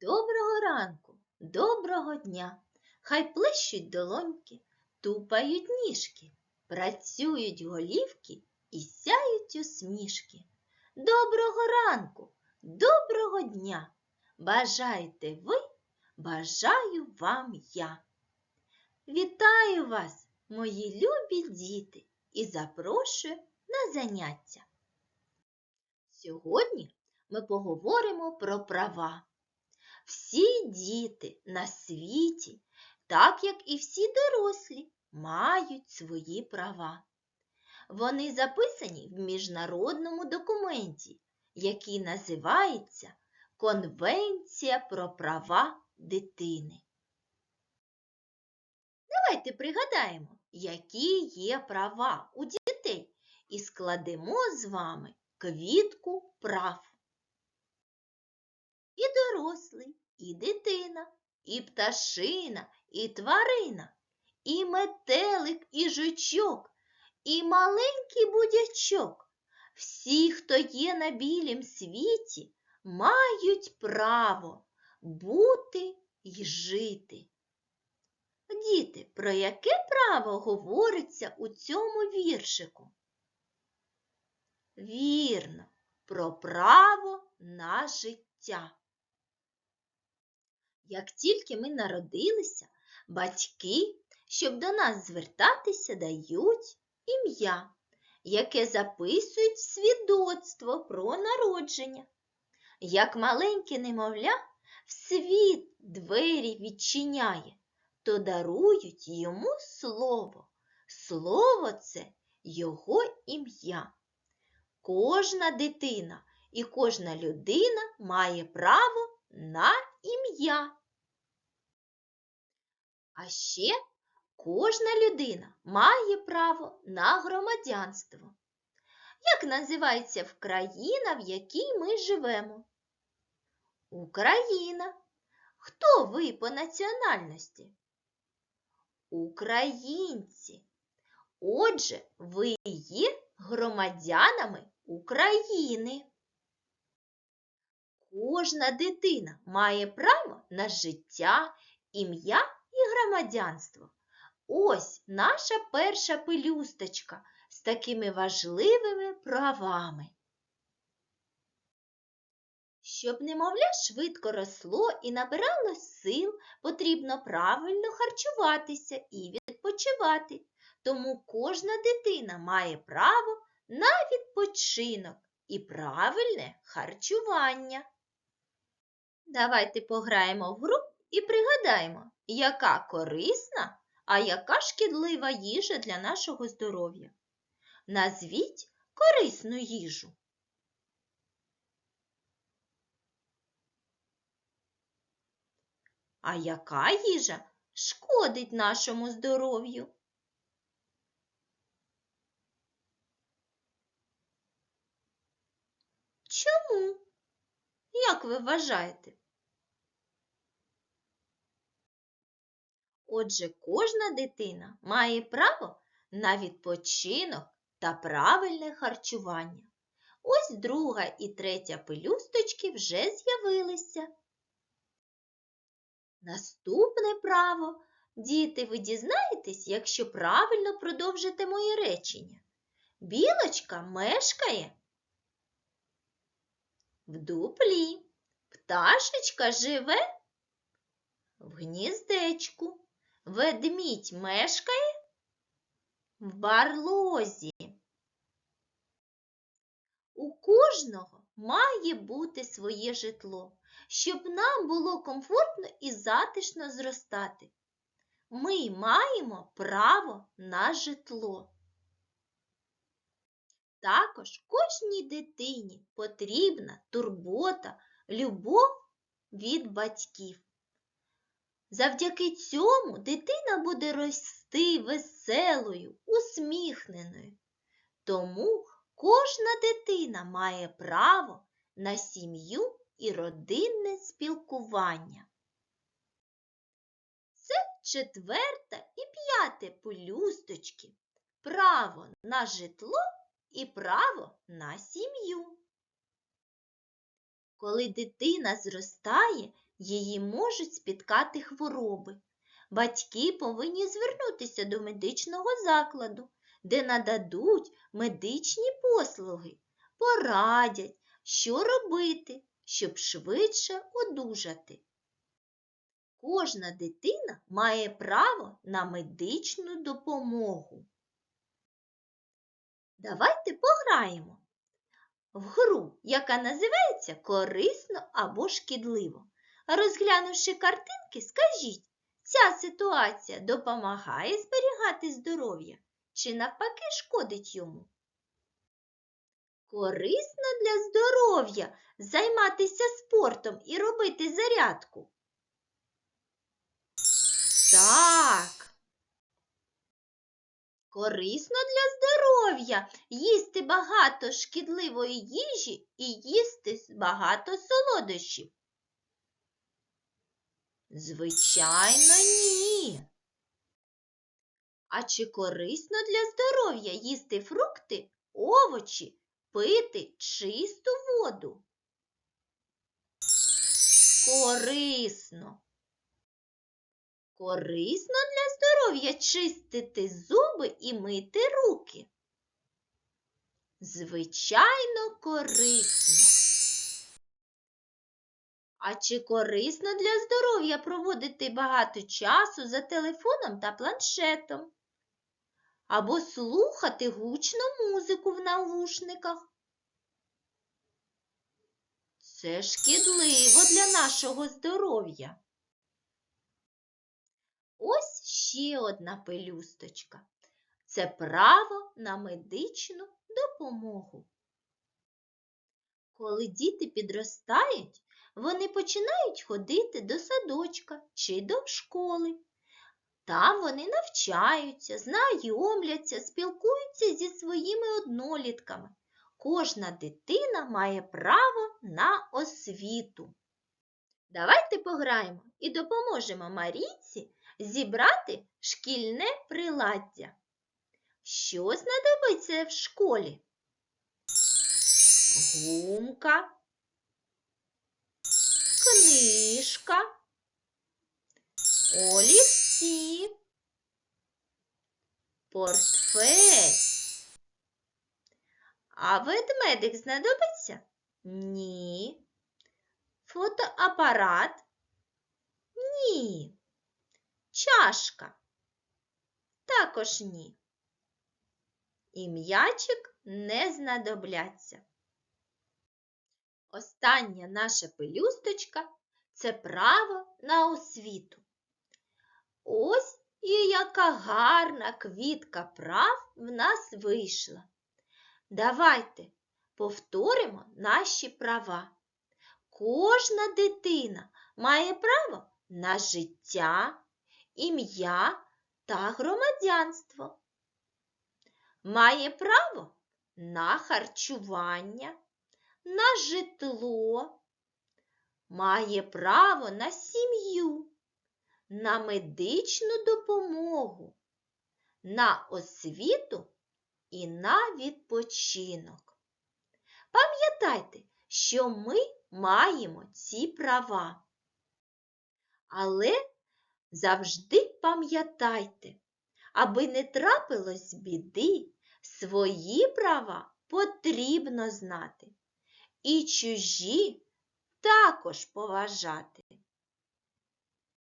Доброго ранку, доброго дня. Хай плещуть долоньки, тупають ніжки, працюють голівки і сяють усмішки. Доброго ранку, доброго дня. Бажайте ви, бажаю вам я. Вітаю вас, мої любі діти, і запрошую на заняття. Сьогодні ми поговоримо про права. Всі діти на світі, так як і всі дорослі, мають свої права. Вони записані в міжнародному документі, який називається Конвенція про права дитини. Давайте пригадаємо, які є права у дітей, і складемо з вами квітку прав. І дорослий, і дитина, і пташина, і тварина, і метелик, і жучок, і маленький будячок. Всі, хто є на білім світі, мають право бути й жити. Діти, про яке право говориться у цьому віршику? Вірно, про право на життя. Як тільки ми народилися, батьки, щоб до нас звертатися, дають ім'я, яке записують в свідоцтво про народження. Як маленьке немовля в світ двері відчиняє, то дарують йому слово. Слово це його ім'я. Кожна дитина і кожна людина має право на ім'я. А ще кожна людина має право на громадянство. Як називається країна, в якій ми живемо? Україна. Хто ви по національності? Українці. Отже, ви є громадянами України. Кожна дитина має право на життя, ім'я громадянство. Ось наша перша пелюсточка з такими важливими правами. Щоб немовля швидко росло і набирало сил, потрібно правильно харчуватися і відпочивати. Тому кожна дитина має право на відпочинок і правильне харчування. Давайте пограємо в гру і пригадаємо, яка корисна, а яка шкідлива їжа для нашого здоров'я. Назвіть корисну їжу. А яка їжа шкодить нашому здоров'ю? Чому? Як ви вважаєте? Отже, кожна дитина має право на відпочинок та правильне харчування. Ось друга і третя пелюсточки вже з'явилися. Наступне право. Діти, ви дізнаєтесь, якщо правильно продовжите моє речення. Білочка мешкає в дуплі. Пташечка живе в гніздечку. Ведмідь мешкає в барлозі. У кожного має бути своє житло, щоб нам було комфортно і затишно зростати. Ми маємо право на житло. Також кожній дитині потрібна турбота, любов від батьків. Завдяки цьому дитина буде рости веселою, усміхненою. Тому кожна дитина має право на сім'ю і родинне спілкування. Це четверта і п'яте пелюсточки. Право на житло і право на сім'ю. Коли дитина зростає, її можуть спіткати хвороби. Батьки повинні звернутися до медичного закладу, де нададуть медичні послуги, порадять, що робити, щоб швидше одужати. Кожна дитина має право на медичну допомогу. Давайте пограємо в гру, яка називається корисно або шкідливо. Розглянувши картинки, скажіть, ця ситуація допомагає зберігати здоров'я чи навпаки шкодить йому? Корисно для здоров'я займатися спортом і робити зарядку. Так. Корисно для здоров'я їсти багато шкідливої їжі і їсти багато солодощів. Звичайно, ні. А чи корисно для здоров'я їсти фрукти, овочі, пити чисту воду? Корисно. Корисно для здоров'я чистити зуби і мити руки. Звичайно, корисно. А чи корисно для здоров'я проводити багато часу за телефоном та планшетом? Або слухати гучну музику в навушниках? Це шкідливо для нашого здоров'я. Ось ще одна пелюсточка. Це право на медичну допомогу. Коли діти підростають, вони починають ходити до садочка чи до школи. Там вони навчаються, знайомляться, спілкуються зі своїми однолітками. Кожна дитина має право на освіту. Давайте пограємо і допоможемо Марійці зібрати шкільне приладдя. Що знадобиться в школі? Гумка, книжка, олівці, портфель. А ведмедик знадобиться? Ні. Фотоапарат? Ні. Чашка? Також ні. І м'ячик не знадобляться. Остання наша пелюсточка це право на освіту. Ось і яка гарна квітка прав в нас вийшла. Давайте повторимо наші права. Кожна дитина має право на життя, ім'я та громадянство. Має право на харчування, на житло, має право на сім'ю, на медичну допомогу, на освіту і на відпочинок. Пам'ятайте, що ми маємо ці права. Але завжди пам'ятайте, аби не трапилось біди, свої права потрібно знати і чужі також поважати.